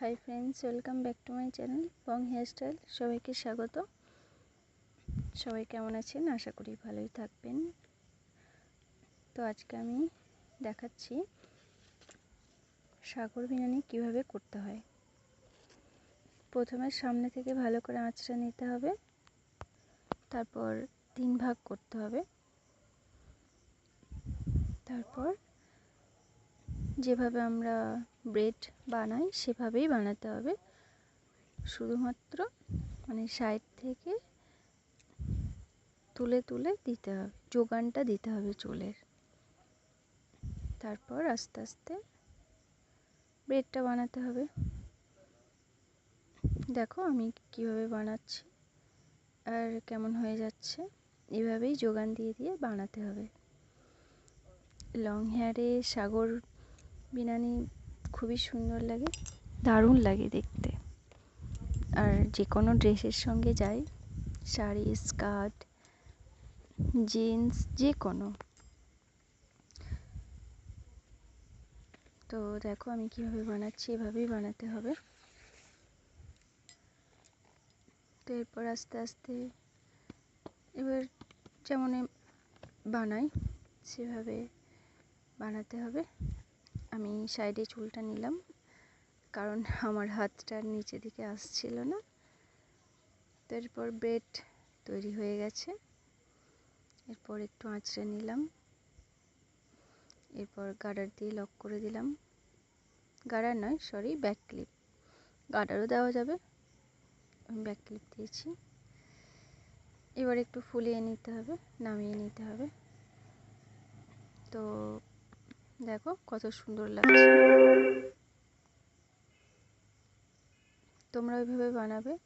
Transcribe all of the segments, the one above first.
Hi friends welcome back to my channel Bong hairstyle সবাইকে স্বাগত। সবাই কেমন আছেন? আশা করি ভালোই থাকবেন। তো আজকে আমি দেখাচ্ছি সাগর বিরিয়ানি কীভাবে করতে হয়। প্রথমে সামনে থেকে ভালো করে আঁচড়া নিতে হবে। তারপর তিন ভাগ করতে হবে। তারপর যেভাবে আমরা ব্রেড বানাই, সেভাবেই বানাতে হবে। শুধুমাত্র মানে সাইড থেকে তুলে তুলে দিতে হবে, যোগানটা দিতে হবে চুলের। তারপর আস্তে আস্তে ব্রেডটা বানাতে হবে। দেখো আমি কীভাবে বানাচ্ছি আর কেমন হয়ে যাচ্ছে, এভাবেই যোগান দিয়ে দিয়ে বানাতে হবে। লং হেয়ারে সাগর বিনানি খুবই সুন্দর লাগে, দারুণ লাগে দেখতে। আর যে কোনো ড্রেসের সঙ্গে যায় শাড়ি, স্কার্ট, জিন্স যে কোনো তো দেখো আমি কীভাবে বানাচ্ছি, এভাবেই বানাতে হবে। তো এরপর আস্তে আস্তে এবার যেমন বানাই, সেভাবে বানাতে হবে। আমি সাইডে চুলটা নিলাম, কারণ আমার হাতটা নিচে দিকে আসছিল না। তো এরপর ব্রেড তৈরি হয়ে গেছে। এরপর একটু আঁচড়ে নিলাম। এরপর গার্ডার দিয়ে লক করে দিলাম। গার্ডার নয় সরি ব্যাক ক্লিপ গার্ডারও দেওয়া যাবে। আমি ব্যাক ক্লিপ দিয়েছি। এবার একটু ফুলিয়ে নিতে হবে, নামিয়ে নিতে হবে। তো দেখো কত সুন্দর লাগছে। তোমরা ওইভাবে বানাবে,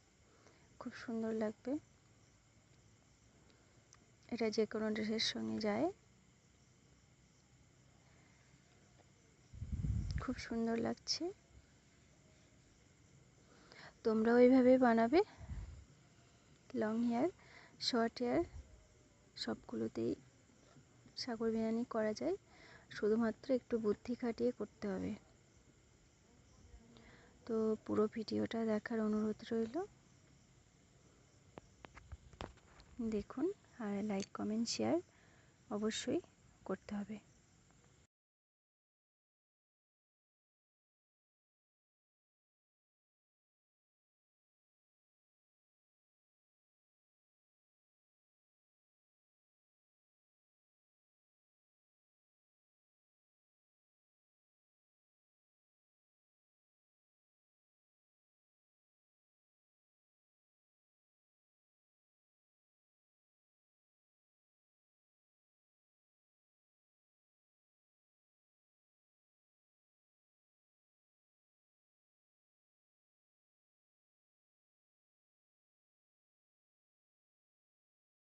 খুব সুন্দর লাগবে। এটা যে কোনো ড্রেসের সঙ্গে যায়। খুব সুন্দর লাগছে। তোমরা ওইভাবে বানাবে। লং হেয়ার, শর্ট হেয়ার, সবগুলোতেই সাগর বিরিয়ানি করা যায়। শুধুমাত্র একটু বুদ্ধি খাটিয়ে করতে হবে। তো পুরো ভিডিওটা দেখার অনুরোধ রইল। দেখুন আর লাইক, কমেন্ট, শেয়ার অবশ্যই করতে হবে।